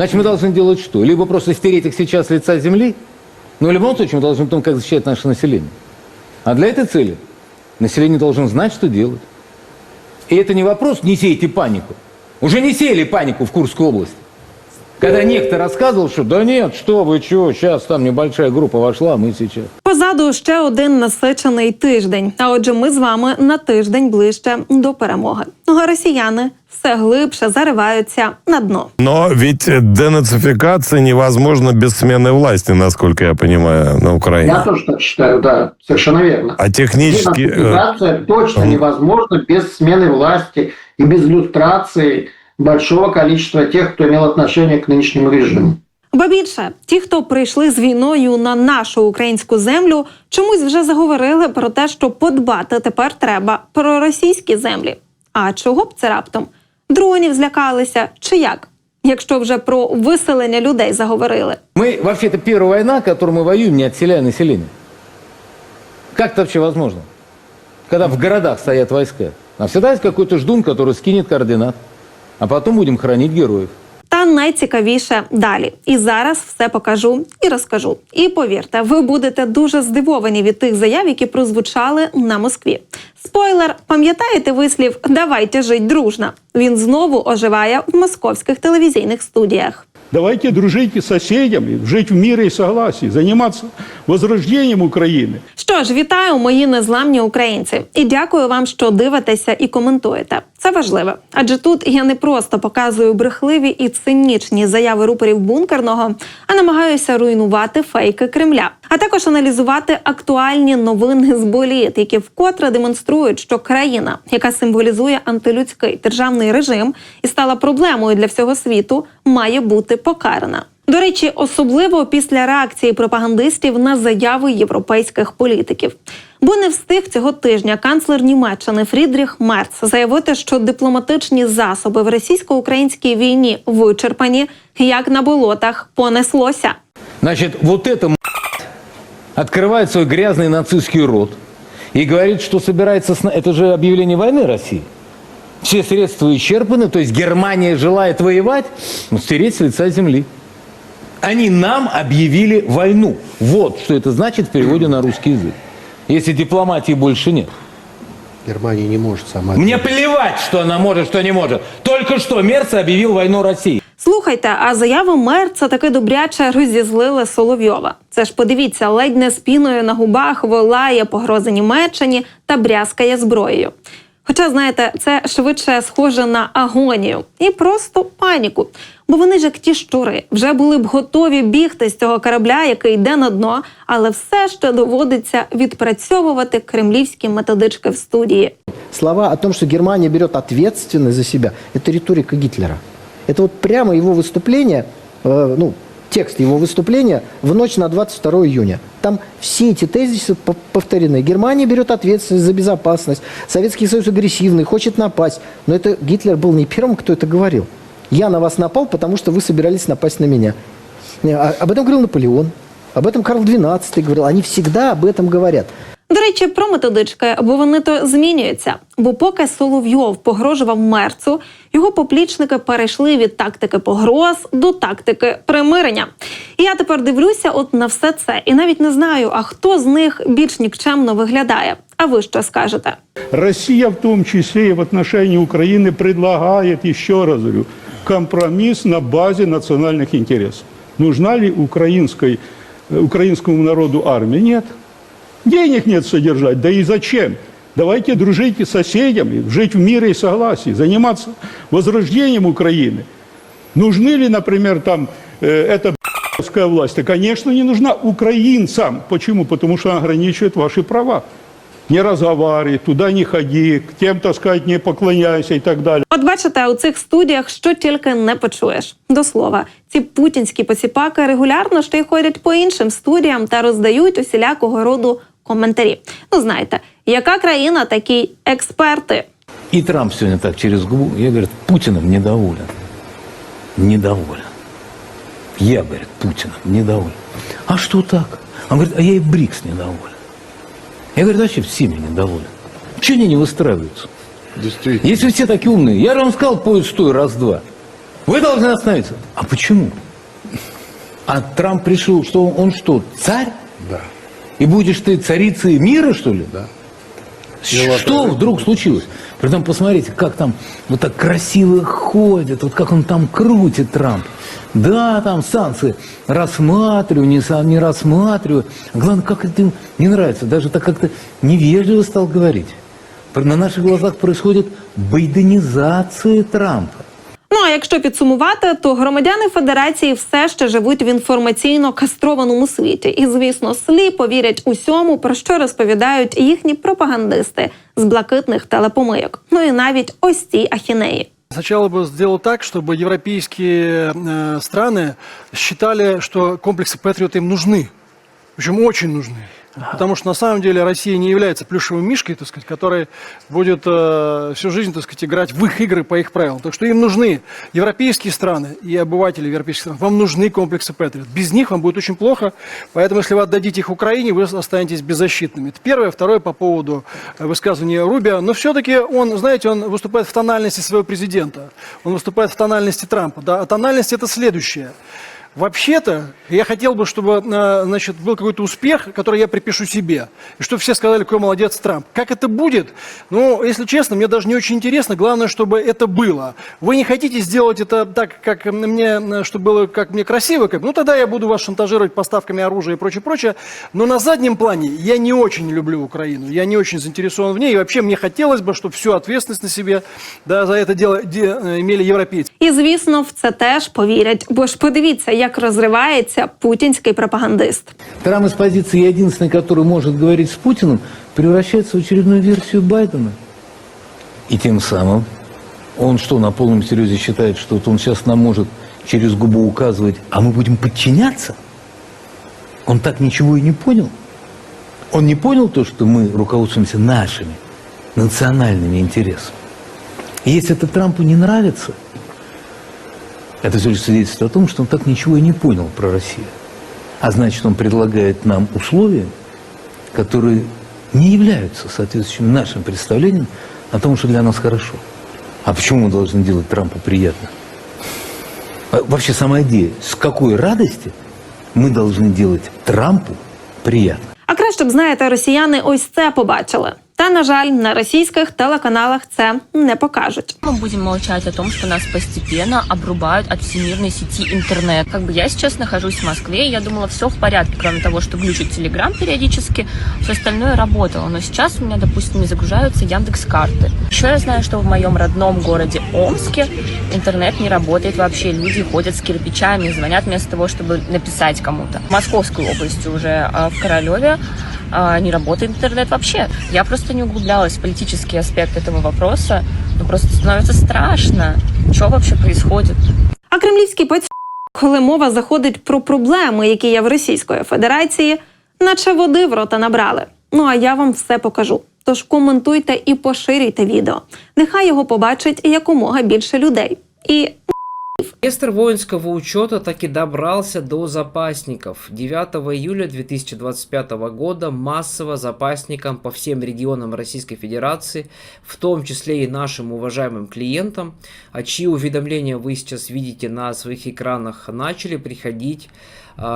Значит, мы должны делать что? Либо просто стереть их сейчас с лица земли, но в любом случае мы должны думать, как защищать наше население. А для этой цели население должно знать, что делать. И это не вопрос «не сейте панику». Уже не сеяли панику в Курской области. Когда некто рассказывал, что да нет, что вы, что, сейчас там небольшая группа вошла, мы сейчас. Позаду ще один насичений тиждень. А отже, ми з вами на тиждень ближче до перемоги. Ну а росіяни все глибше зариваються на дно. Но ведь денацификация невозможна без смены власти, насколько я понимаю, на Украине. Я тоже так считаю, да, совершенно верно. А технически... э, Денацификация точно Мгм. невозможна без смены власти и без люстрации большого количества тех, кто имел отношение к нынешнему режиму. Ба більше, ті, хто прийшли з війною на нашу українську землю, чомусь вже заговорили про те, що подбати тепер треба про російські землі. А чого б це раптом? Дронів злякалися чи як? Якщо вже про виселення людей заговорили. Мы, вообще, это первая война, которую мы воюем, не отселяя население. Как это вообще возможно? Когда в городах стоят войска. А всегда есть какой-то ждун, который скинет координат. А потом будем хранить героев. Та найцікавіше далі. І зараз все покажу і розкажу. І повірте, ви будете дуже здивовані від тих заяв, які прозвучали на Москві. Спойлер, пам'ятаєте вислів Давайте жить дружно. Він знову оживає в московських телевізійних студіях. Давайте дружить с соседями, жить в мире и согласии, заниматься возрождением Украины. Що ж, вітаю, мої незламні українці, і дякую вам, що дивитеся і коментуєте. Це важливо, адже тут я не просто показую брехливі і цинічні заяви рупорів бункерного, а намагаюся руйнувати фейки Кремля, а також аналізувати актуальні новини з боліт, які вкотре демонструють, що країна, яка символізує антилюдський державний режим і стала проблемою для всього світу, має бути покарана. До речі, особливо після реакції пропагандистів на заяви європейських політиків. Бо не встиг цього тижня канцлер Німеччини Фрідріх Мерц заявити, що дипломатичні засоби в російсько-українській війні вичерпані, як на болотах понеслося. Значит, вот это м***, открывает свой грязный нацистский рот и говорит, что собирается... сна- Это же объявление войны России. Все средства исчерпаны, то есть Германия желает воевать, ну, стереть с лица земли. Они нам объявили войну. Вот что это значит в переводе на русский язык. Если дипломатии больше нет. Германия не может сама. Мне плевать, что она может, что не может. Только что Мерц объявил войну России. Слухайте, а заяви Мерца таки добряче розізлили Соловйова. Це ж подивіться, ледь не спіною на губах волає погрози Німеччині та брязкає зброєю. Хоча, знаєте, це швидше схоже на агонію і просто паніку. Бо вони ж як ті щури вже були б готові бігти з цього корабля, який йде на дно, але все ще доводиться відпрацьовувати кремлівські методички в студії. Слова о том, что Германия берет ответственность за себя, это риторика Гитлера. Это вот прямо его выступление, э, ну, текст его выступления в ночь на 22 июня. Там все эти тезисы по- повторены. Германия берет ответственность за безопасность. Советский Союз агрессивный, хочет напасть. Но это Гитлер был не первым, кто это говорил. Я на вас напал, потому что вы собирались напасть на меня. Не, а- Об этом говорил Наполеон. Об этом Карл XII говорил. Они всегда об этом говорят. До речі, про методички, бо вони то змінюються. Бо поки Соловйов погрожував мерцу, його поплічники перейшли від тактики погроз до тактики примирення. І я тепер дивлюся от на все це, і навіть не знаю, а хто з них більш нікчемно виглядає. А ви що скажете? Россия в том числе и в отношении Украины предлагает, еще раз говорю, компромисс на базе национальных интересов. Нужна ли украинской, э, украинскому народу армия? Нет. Денег нет содержать, да и зачем? Давайте дружить с соседями, жить в мире и согласии, заниматься возрождением Украины. Нужны ли, например, там э, эта б***ская власть? Да, конечно, не нужна украинцам. Почему? Потому что она ограничивает ваши права. Не разговаривай, туда не ходи, к тем, так сказать, не поклоняйся и так далее. От бачите, у цих студіях що тільки не почуєш. До слова, ці путінські посіпаки регулярно ще й ходять по іншим студіям та роздають усілякого роду коментарі. Ну знаєте, яка країна такі експерти? И Трамп сегодня так через губу, я, говорит, Путиным недоволен. Недоволен. Я, говорит, Путиным недоволен. А что так? Он говорит, а я и БРИКС недоволен. Я, говорю, вообще всеми недоволен. Чего они не выстраиваются? Действительно. Если все такие умные, я же вам сказал, поезд стой, раз-два. Вы должны остановиться. А почему? А Трамп пришел, что он, он что, царь? Да. И будешь ты царицей мира, что ли? Да. Что вдруг случилось? Притом посмотрите, как там вот так красиво ходит, вот как он там крутит Трамп. Да, там санкции рассматриваю, не, сам не рассматриваю. А главное, как это им не нравится. Даже так как-то невежливо стал говорить. На наших глазах происходит байденизация Трампа. Ну а якщо підсумувати, то громадяни Федерації все ще живуть в інформаційно кастрованому світі, і звісно, сліпо вірять усьому, про що розповідають їхні пропагандисти з блакитних телепомийок. Ну і навіть ось ці ахінеї. Сначала бы сделал так, чтобы европейские э, страны считали, что комплексы Патриот им нужны. Причем очень нужны. Потому что на самом деле Россия не является плюшевым мишкой, так сказать, который будет э, всю жизнь, так сказать, играть в их игры по их правилам. Так что им нужны европейские страны и обыватели европейских стран. Вам нужны комплексы Патриот. Без них вам будет очень плохо. Поэтому, если вы отдадите их Украине, вы останетесь беззащитными. Это первое. Второе по поводу э, высказывания Рубио. Но все-таки он, знаете, он выступает в тональности своего президента. Он выступает в тональности Трампа. Да? А тональность это следующее. Вообще-то, я хотел бы, чтобы э, значит, был какой-то успех, который я припишу себе. И чтобы все сказали, какой молодец Трамп. Как это будет? Ну, если честно, мне даже не очень интересно. Главное, чтобы это было. Вы не хотите сделать это так, как мне, э, чтобы было как мне красиво, как, ну тогда я буду вас шантажировать поставками оружия и прочее, прочее. Но на заднем плане я не очень люблю Украину. Я не очень заинтересован в ней. И вообще мне хотелось бы, чтобы всю ответственность на себе да, за это дело де- э, имели европейцы. І звісно, в це теж повірять. Бо ж подивіться, як розривається путінський пропагандист. Трамп из позиции единственный, который может говорить с Путиным, превращается в очередную версию Байдена. И тем самым он что, на полном серьезе считает, что вот он сейчас нам может через губу указывать, а мы будем подчиняться? Он так ничего и не понял. Он не понял то, что мы руководствуемся нашими национальными интересами. И если это Трампу не нравится, это все лишь свидетельствует о том, что он так ничего и не понял про Россию. А значит, он предлагает нам условия, которые не являются соответствующими нашим представлениям о том, что для нас хорошо. А почему мы должны делать Трампу приятно? А Вообще сама идея, с какой радости мы должны делать Трампу приятно? А краще б знаєте, росіяни ось це побачили. Та на жаль, на російських телеканалах це не покажуть. Мы будем молчать о том, что нас постепенно обрубают от всемирной сети интернет. Как бы я сейчас нахожусь в Москве, и я думала, все в порядке, кроме того, что глючит Телеграм периодически, все остальное работало. Но сейчас у меня, допустим, не загружаются Яндекс карты. Еще я знаю, что в моем родном городе Омске интернет не работает вообще. Люди ходят с кирпичами, звонят вместо того, чтобы написать кому-то. В Московской области уже а, в Королеве а, не работает интернет вообще. Я просто не углублялась в политический аспект этого вопроса. Ну просто становится страшно. Что вообще происходит? А кремлівський паць, коли мова заходить про проблеми, які є в Російської Федерації, наче води в рота набрали. Ну а я вам все покажу. Тож коментуйте і поширюйте відео. Нехай його побачить якомога більше людей. І Реестр воинского учета таки добрался до запасников. 9 июля 2025 года массово запасникам по всем регионам Российской Федерации, в том числе и нашим уважаемым клиентам, а чьи уведомления вы сейчас видите на своих экранах, начали приходить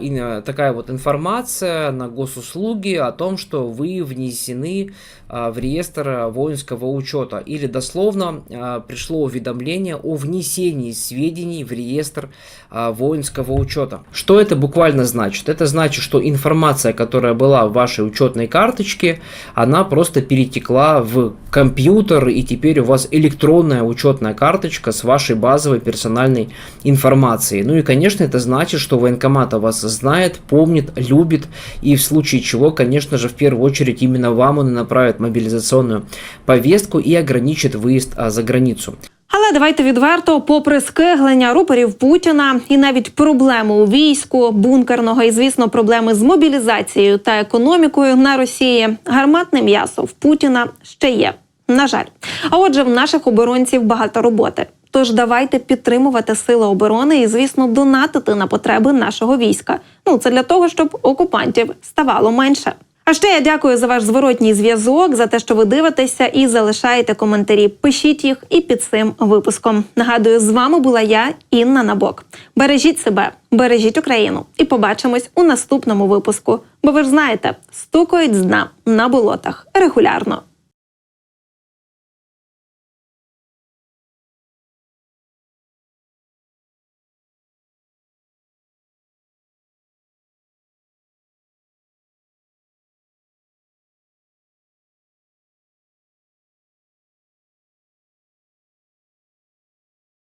и, э, такая вот информация на госуслуги о том, что вы внесены а, в реестр а, воинского учета. Или дословно а, пришло уведомление о внесении сведений в реестр а, воинского учета. Что это буквально значит? Это значит, что информация, которая была в вашей учетной карточке, она просто перетекла в компьютер, и теперь у вас электронная учетная карточка с вашей базовой персональной информацией. Ну и, конечно, это значит, что военкомат о вас знает, помнит, любит, и в случае чего, конечно же, в первую очередь именно вам он направит мобилизационную повестку и ограничит выезд за границу. Але давайте відверто, попри скиглення рупорів Путіна і навіть проблеми у війську, бункерного і, звісно, проблеми з мобілізацією та економікою на Росії, гарматне м'ясо в Путіна ще є. На жаль. А отже, в наших оборонців багато роботи. Тож давайте підтримувати сили оборони і, звісно, донатити на потреби нашого війська. Ну це для того, щоб окупантів ставало менше. А ще я дякую за ваш зворотній зв'язок, за те, що ви дивитеся і залишаєте коментарі. Пишіть їх і під цим випуском. Нагадую, з вами була я, Інна Набок. Бережіть себе, бережіть Україну і побачимось у наступному випуску. Бо ви ж знаєте, стукають з дна на болотах регулярно.